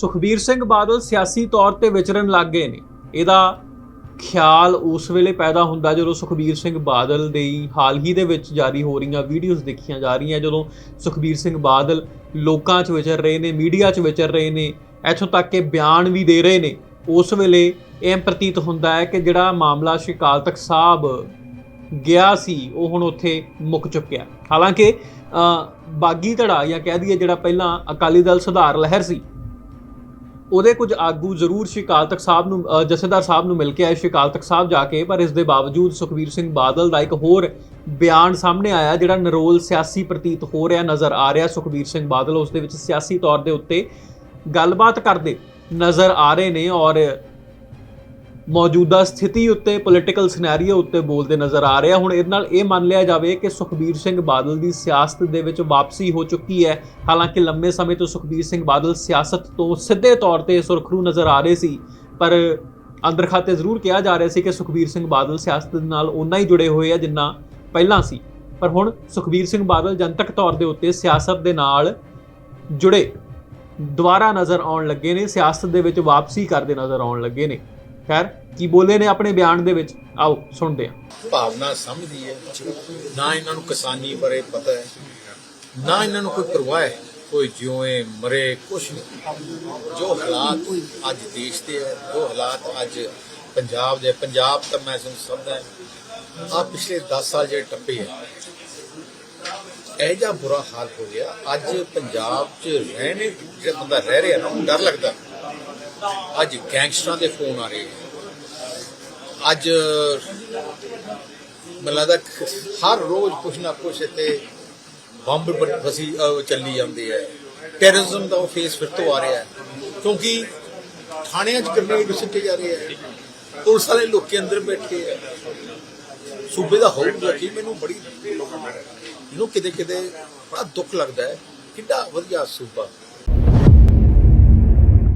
ਸੁਖਬੀਰ ਸਿੰਘ ਬਾਦਲ ਸਿਆਸੀ ਤੌਰ ਤੇ ਵਿਚਰਨ ਲੱਗ ਗਏ ਨੇ। ਇਹਦਾ ਖਿਆਲ ਉਸ ਵੇਲੇ ਪੈਦਾ ਹੁੰਦਾ ਜਦੋਂ ਸੁਖਬੀਰ ਸਿੰਘ ਬਾਦਲ ਦੇ ਹਾਲ ਹੀ ਦੇ ਵਿੱਚ ਜਾਰੀ ਹੋ ਰਹੀਆਂ ਵੀਡੀਓਜ਼ ਦੇਖੀਆਂ ਜਾ ਰਹੀਆਂ, ਜਦੋਂ ਸੁਖਬੀਰ ਸਿੰਘ ਬਾਦਲ ਲੋਕਾਂ 'ਚ ਵਿਚਰ ਰਹੇ ਨੇ, ਮੀਡੀਆ 'ਚ ਵਿਚਰ ਰਹੇ ਨੇ, ਇੱਥੋਂ ਤੱਕ ਕਿ ਬਿਆਨ ਵੀ ਦੇ ਰਹੇ ਨੇ। ਉਸ ਵੇਲੇ ਇਹ ਪ੍ਰਤੀਤ ਹੁੰਦਾ ਹੈ ਕਿ ਜਿਹੜਾ ਮਾਮਲਾ ਸ਼੍ਰੀ ਅਕਾਲ ਤਖਤ ਸਾਹਿਬ ਗਿਆ ਸੀ, ਉਹ ਹੁਣ ਉੱਥੇ ਮੁੱਕ ਚੁੱਕਿਆ। ਹਾਲਾਂਕਿ ਬਾਗੀ ਧੜਾ ਜਾਂ ਕਹਿ ਦਈਏ ਜਿਹੜਾ ਪਹਿਲਾਂ ਅਕਾਲੀ ਦਲ ਸੁਧਾਰ ਲਹਿਰ ਸੀ ਉਹਦੇ ਕੁਝ ਆਗੂ ਜ਼ਰੂਰ ਸ਼੍ਰੀ ਅਕਾਲ ਤਖਤ ਸਾਹਿਬ ਨੂੰ ਜਥੇਦਾਰ ਸਾਹਿਬ ਨੂੰ ਮਿਲ ਕੇ ਆਏ ਸ਼੍ਰੀ ਅਕਾਲ ਤਖਤ ਸਾਹਿਬ ਜਾ ਕੇ, ਪਰ ਇਸ ਦੇ ਬਾਵਜੂਦ ਸੁਖਬੀਰ ਸਿੰਘ ਬਾਦਲ ਦਾ ਇੱਕ ਹੋਰ ਬਿਆਨ ਸਾਹਮਣੇ ਆਇਆ, ਜਿਹੜਾ ਨਰੋਲ ਸਿਆਸੀ ਪ੍ਰਤੀਤ ਹੋ ਰਿਹਾ ਨਜ਼ਰ ਆ ਰਿਹਾ। ਸੁਖਬੀਰ ਸਿੰਘ ਬਾਦਲ ਉਸ ਦੇ ਵਿੱਚ ਸਿਆਸੀ ਤੌਰ ਦੇ ਉੱਤੇ ਗੱਲਬਾਤ ਕਰਦੇ ਨਜ਼ਰ ਆ ਰਹੇ ਨੇ ਔਰ ਮੌਜੂਦਾ ਸਥਿਤੀ ਉੱਤੇ ਪੋਲੀਟੀਕਲ ਸਿਨੈਰੀਓ ਉੱਤੇ ਬੋਲਦੇ ਨਜ਼ਰ ਆ ਰਿਹਾ। ਹੁਣ ਇਹਦੇ ਨਾਲ ਇਹ ਮੰਨ ਲਿਆ ਜਾਵੇ ਕਿ ਸੁਖਬੀਰ ਸਿੰਘ ਬਾਦਲ ਦੀ ਸਿਆਸਤ ਦੇ ਵਿੱਚ ਵਾਪਸੀ ਹੋ ਚੁੱਕੀ ਹੈ। ਹਾਲਾਂਕਿ ਲੰਮੇ ਸਮੇਂ ਤੋਂ ਸੁਖਬੀਰ ਸਿੰਘ ਬਾਦਲ ਸਿਆਸਤ ਤੋਂ ਸਿੱਧੇ ਤੌਰ ਤੇ ਸੁਰਖਰੂ ਨਜ਼ਰ ਆ ਰਹੇ ਸੀ। ਪਰ ਅੰਦਰ ਖਾਤੇ ਜ਼ਰੂਰ ਕਿਹਾ ਜਾ ਰਿਹਾ ਸੀ ਕਿ ਸੁਖਬੀਰ ਸਿੰਘ ਬਾਦਲ ਸਿਆਸਤ ਦੇ ਨਾਲ ਉਨਾ ਹੀ ਜੁੜੇ ਹੋਏ ਆ ਜਿੰਨਾ ਪਹਿਲਾਂ ਸੀ। ਪਰ ਹੁਣ ਸੁਖਬੀਰ ਸਿੰਘ ਬਾਦਲ ਜਨਤਕ ਤੌਰ ਦੇ ਉੱਤੇ ਸਿਆਸਤ ਦੇ ਨਾਲ ਜੁੜੇ। ਦੁਬਾਰਾ ਨਜ਼ਰ ਆਉਣ ਲੱਗੇ ਨੇ, ਸਿਆਸਤ ਦੇ ਵਿੱਚ ਵਾਪਸੀ ਕਰਦੇ ਨਜ਼ਰ ਆਉਣ ਲੱਗੇ ਨੇ। ਖੈਰ, ਕੀ ਬੋਲੇ ਨੇ ਆਪਣੇ ਬਿਆਨ ਦੇ ਵਿੱਚ? ਆਓ, ਸੁਣਦੇ ਹਾਂ। ਭਾਵਨਾ ਸਮਝਦੀ ਹੈ। ਨਾ ਇਹਨਾਂ ਨੂੰ ਕਿਸਾਨੀ ਬਾਰੇ ਪਤਾ ਹੈ, ਨਾ ਇਹਨਾਂ ਨੂੰ ਕੋਈ ਪਰਵਾਹ ਹੈ। ਕੋਈ ਜਿਉਏ, ਮਰੇ, ਕੁਛ ਨਹੀਂ। ਜੋ ਹਾਲਾਤ ਅੱਜ ਦੇਸ਼ ਦੇ ਹੈ, ਜੋ ਹਾਲਾਤ ਅੱਜ ਪੰਜਾਬ ਦੇ ਪੰਜਾਬ ਤਾਂ ਮੈਂ ਤੁਹਾਨੂੰ ਸਮਝਦਾ ਹੈ ਆ ਪਿਛਲੇ 10 ਸਾਲ ਜਿਹੜੇ ਟੱਪੇ ਆ ਇਹ ਜਿਹਾ ਬੁਰਾ ਹਾਲ ਹੋ ਗਿਆ। ਅੱਜ ਪੰਜਾਬ 'ਚ ਰਹਿਣੇ ਜਿਹੜਾ ਬੰਦਾ ਰਹਿ ਰਿਹਾ ਨਾ ਉਹਨੂੰ ਡਰ ਲੱਗਦਾ। ਅੱਜ ਗੈਂਗਸਟਰਾਂ ਦੇ ਫੋਨ ਆ ਰਹੇ ਹੈ ਅੱਜ ਮੈਨੂੰ ਲੱਗਦਾ ਹਰ ਰੋਜ਼ ਕੁਛ ਨਾ ਕੁਛ ਇੱਥੇ ਬੰਬ ਬ- ਫਸੀ ਚੱਲੀ ਜਾਂਦੇ ਹੈ ਟੈਰਰਿਜ਼ਮ ਦਾ ਉਹ ਫੇਸ ਫਿਰ ਤੋਂ ਆ ਰਿਹਾ ਹੈ। ਕਿਉਂਕਿ ਥਾਣਿਆਂ 'ਚ ਗ੍ਰਨੇਡ ਸਿੱਟੇ ਜਾ ਰਹੇ ਹੈ ਪੁਲਿਸ ਵਾਲੇ ਲੋਕੀ ਅੰਦਰ ਬੈਠੇ ਹੈ ਸੂਬੇ ਦਾ ਹੋਊਗਾ ਕਿ? ਮੈਨੂੰ ਬੜੀ ਇਹਨੂੰ ਕਿਤੇ ਕਿਤੇ ਬੜਾ ਦੁੱਖ ਲੱਗਦਾ ਹੈ। ਕਿੱਡਾ ਵਧੀਆ ਸੂਬਾ।